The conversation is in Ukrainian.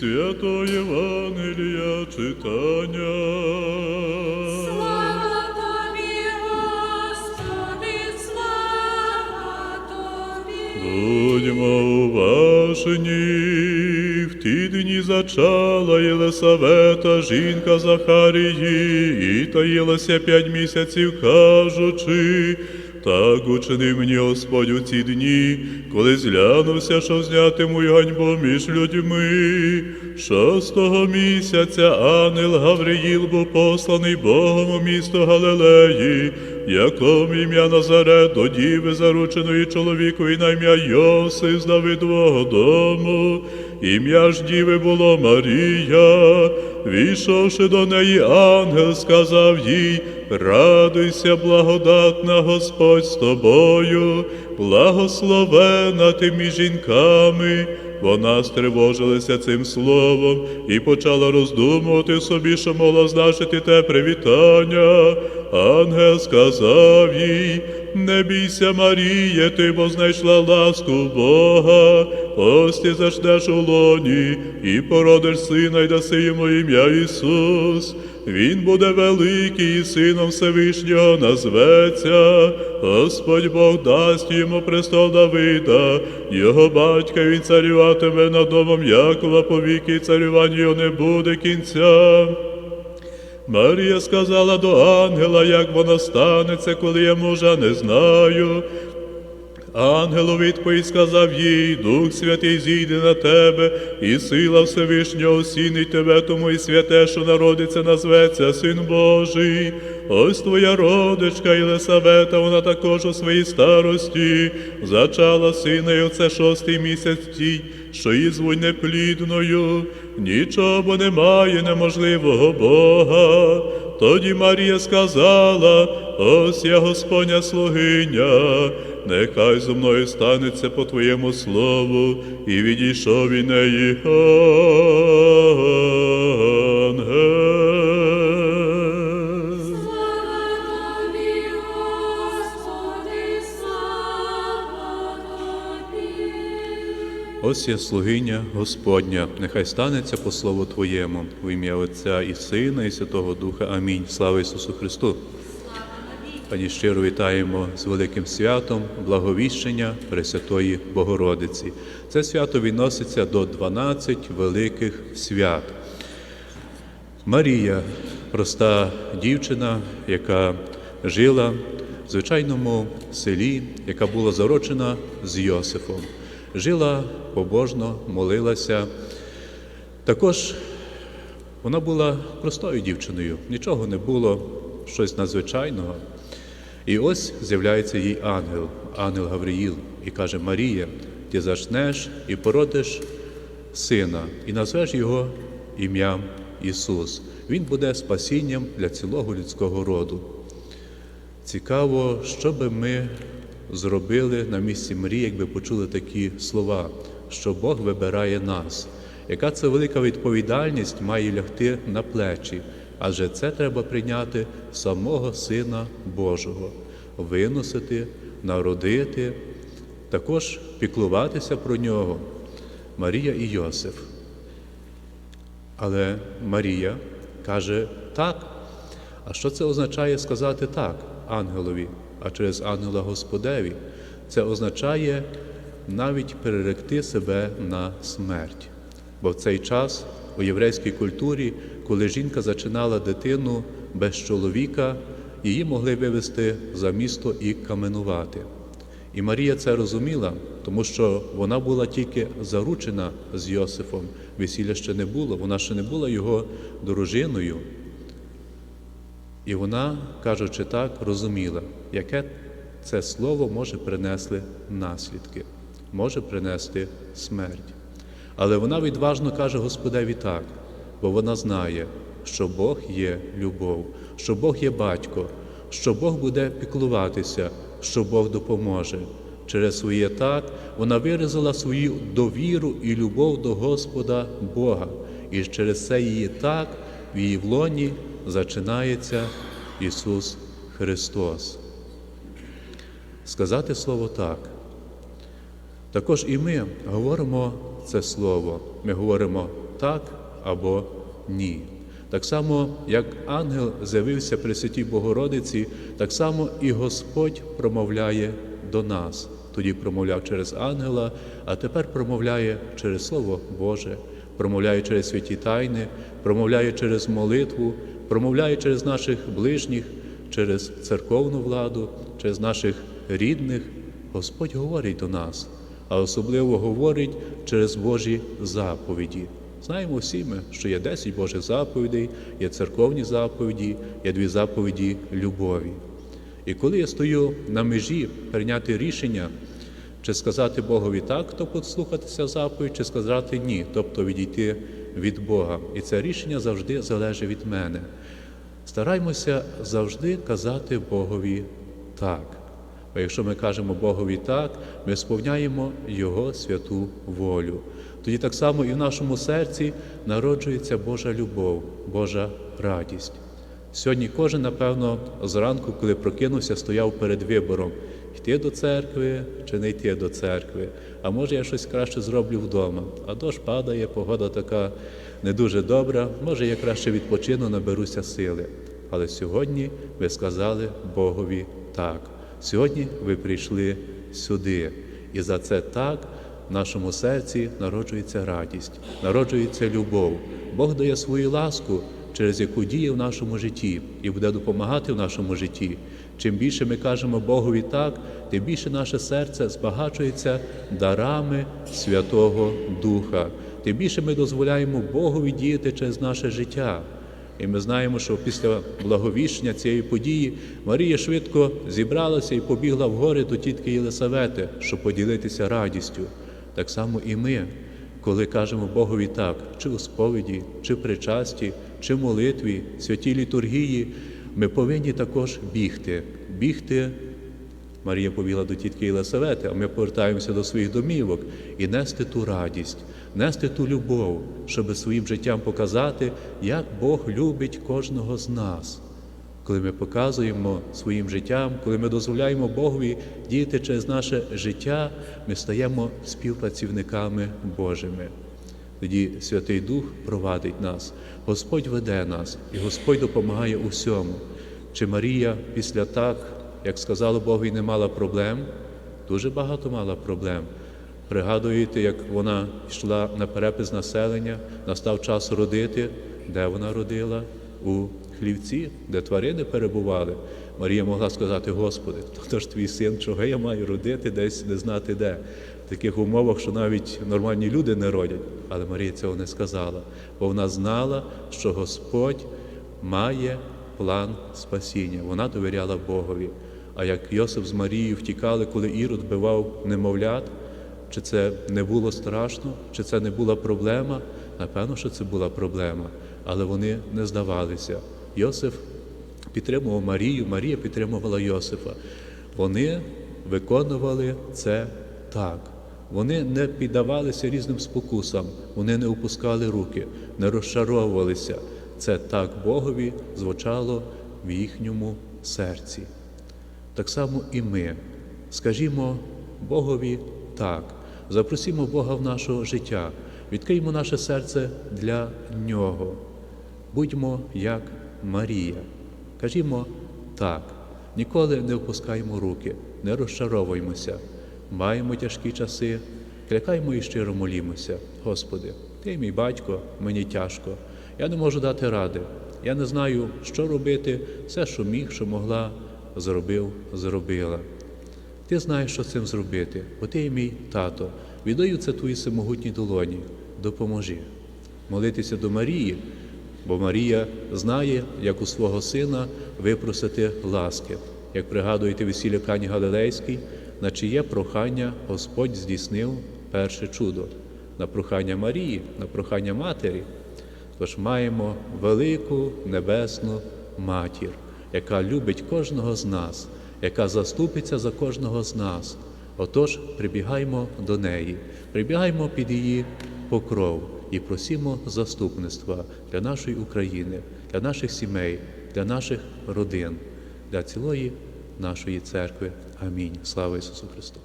Святого Євангелія читання. Слава тобі, Господи, слава тобі. Будьмо уважні, в ті дні зачала Єлисавета, жінка Захарії, і таїлася п'ять місяців, кажучи, так учинив мені Господь у ці дні, коли зглянувся, що зняти мою ганьбу між людьми. Шостого місяця ангел Гавриїл був посланий Богом у місто Галилеї, якому ім'я Назарет до діви зарученої чоловікові на ім'я Йосиф з Давидового дому. Ім'я ж діви було Марія. Війшовши до неї, ангел сказав їй, радуйся, благодатна Господь з тобою, благословена ти жінками. Вона стривожилася цим словом і почала роздумувати собі, що могла значити те привітання. Ангел сказав їй, не бійся, Маріє, ти бо знайшла ласку Бога, ось ти зачнеш у лоні і породиш сина, й даси йому ім'я Ісус. Він буде великий і сином Всевишнього назветься. Господь Бог дасть йому престол Давида, його батька він царюватиме над домом Якова повіки, царювання його не буде кінця. Марія сказала до ангела, як вона станеться, коли я мужа не знаю. Ангел відповідь сказав їй, Дух Святий зійде на тебе, і сила Всевишнього осінить тебе, тому і святе, що народиться, назветься Син Божий. Ось твоя родичка Єлисавета, вона також у своїй старості. Зачала сина, і оце шостий місяць тій, що її звуть неплідною. Нічого немає неможливого Бога. Тоді Марія сказала, ось я Господня слугиня, нехай зо мною станеться по Твоєму слову, і відійшов від неї Ось я слугиня Господня, нехай станеться по слову Твоєму, в ім'я Отця і Сина, і Святого Духа. Амінь. Слава Ісусу Христу! Пані щиро вітаємо з великим святом благовіщення Пресвятої Богородиці. Це свято відноситься до 12 великих свят. Марія, проста дівчина, яка жила в звичайному селі, яка була зарочена з Йосифом. Жила побожно, молилася. Також вона була простою дівчиною, нічого не було, щось надзвичайного. І ось з'являється їй ангел, ангел Гавриїл, і каже: Марія, ти зачнеш і породиш сина, і назвеш його ім'ям Ісус. Він буде спасінням для цілого людського роду. Цікаво, що би ми зробили на місці Марії, якби почули такі слова, що Бог вибирає нас. Яка це велика відповідальність має лягти на плечі, адже це треба прийняти самого Сина Божого, виносити, народити, також піклуватися про нього. Марія і Йосиф. Але Марія каже так. А що це означає сказати так ангелові, а через ангела Господеві? Це означає навіть переректи себе на смерть. Бо в цей час у єврейській культурі, коли жінка зачинала дитину без чоловіка, її могли вивезти за місто і каменувати. І Марія це розуміла, тому що вона була тільки заручена з Йосифом. Весілля ще не було, вона ще не була його дружиною. І вона, кажучи так, розуміла, яке це слово може принести наслідки, може принести смерть. Але вона відважно каже Господеві так, бо вона знає, що Бог є любов, що Бог є батько, що Бог буде піклуватися, що Бог допоможе. Через своє так вона виразила свою довіру і любов до Господа Бога. І через це її так в її влоні зачинається Ісус Христос. Сказати слово так. Також і ми говоримо це слово. Ми говоримо так або ні. Так само, як ангел з'явився при Святій Богородиці, так само і Господь промовляє до нас. Тоді промовляв через ангела, а тепер промовляє через Слово Боже, промовляє через святі тайни, промовляє через молитву, промовляє через наших ближніх, через церковну владу, через наших рідних. Господь говорить до нас, а особливо говорить через Божі заповіді. Знаємо всі ми, що є 10 Божих заповідей, є церковні заповіді, є дві заповіді любові. І коли я стою на межі прийняти рішення, чи сказати Богові так, то послухатися заповідь, чи сказати ні, тобто відійти від Бога. І це рішення завжди залежить від мене. Стараймося завжди казати Богові так. Бо якщо ми кажемо Богові так, ми сповняємо Його святу волю. Тоді так само і в нашому серці народжується Божа любов, Божа радість. Сьогодні кожен, напевно, зранку, коли прокинувся, стояв перед вибором йти до церкви чи не йти до церкви. А може я щось краще зроблю вдома. А дощ падає, погода така не дуже добра, може я краще відпочину, наберуся сили. Але сьогодні ви сказали Богові так. Сьогодні ви прийшли сюди. І за це так в нашому серці народжується радість, народжується любов. Бог дає свою ласку, через яку діє в нашому житті і буде допомагати в нашому житті. Чим більше ми кажемо Богові так, тим більше наше серце збагачується дарами Святого Духа. Тим більше ми дозволяємо Богові діяти через наше життя. І ми знаємо, що після благовіщення цієї події Марія швидко зібралася і побігла в гори до тітки Єлисавети, щоб поділитися радістю. Так само і ми, коли кажемо Богові так, чи у сповіді, чи причасті, чи молитві, святій літургії, ми повинні також бігти, бігти. Марія побігла до тітки Єлисавети, а ми повертаємося до своїх домівок і нести ту радість, нести ту любов, щоб своїм життям показати, як Бог любить кожного з нас. Коли ми показуємо своїм життям, коли ми дозволяємо Богові діяти через наше життя, ми стаємо співпрацівниками Божими. Тоді Святий Дух провадить нас, Господь веде нас, і Господь допомагає у всьому. Чи Марія після так, як сказала Богові, не мала проблем? Дуже багато мала проблем. Пригадуєте, як вона йшла на перепис населення, настав час родити, де вона родила? У хлівці, де тварини перебували. Марія могла сказати, Господи, то ж твій син, чого я маю родити, десь не знати де. В таких умовах, що навіть нормальні люди не родять. Але Марія цього не сказала, бо вона знала, що Господь має план спасіння. Вона довіряла Богові. А як Йосип з Марією втікали, коли Ірод вбивав немовлят, чи це не було страшно, чи це не була проблема? Напевно, що це була проблема, але вони не здавалися. Йосиф підтримував Марію, Марія підтримувала Йосифа. Вони виконували це так. Вони не піддавалися різним спокусам, вони не опускали руки, не розчаровувалися. Це так Богові звучало в їхньому серці. Так само і ми. Скажімо Богові так, запросімо Бога в наше життя, відкриємо наше серце для Нього. Будьмо як Марія. Кажімо так, ніколи не опускаємо руки, не розчаровуємося. Маємо тяжкі часи, клякаємо і щиро молімося. Господи, Ти мій батько, мені тяжко. Я не можу дати ради. Я не знаю, що робити, все, що міг, що могла, зробив, зробила. Ти знаєш, що цим зробити, бо ти є мій тато. Віддаю це твої всемогутні долоні. Допоможи. Молитися до Марії, бо Марія знає, як у свого сина випросити ласки. Як пригадуєте весілля Кані Галилейській, на чиє прохання Господь здійснив перше чудо на прохання Марії, на прохання Матері. Тож маємо велику небесну матір, яка любить кожного з нас, яка заступиться за кожного з нас. Отож, прибігаймо до неї, прибігаймо під її покров і просимо заступництва для нашої України, для наших сімей, для наших родин, для цілої нашої церкви. Амінь. Слава Ісусу Христу!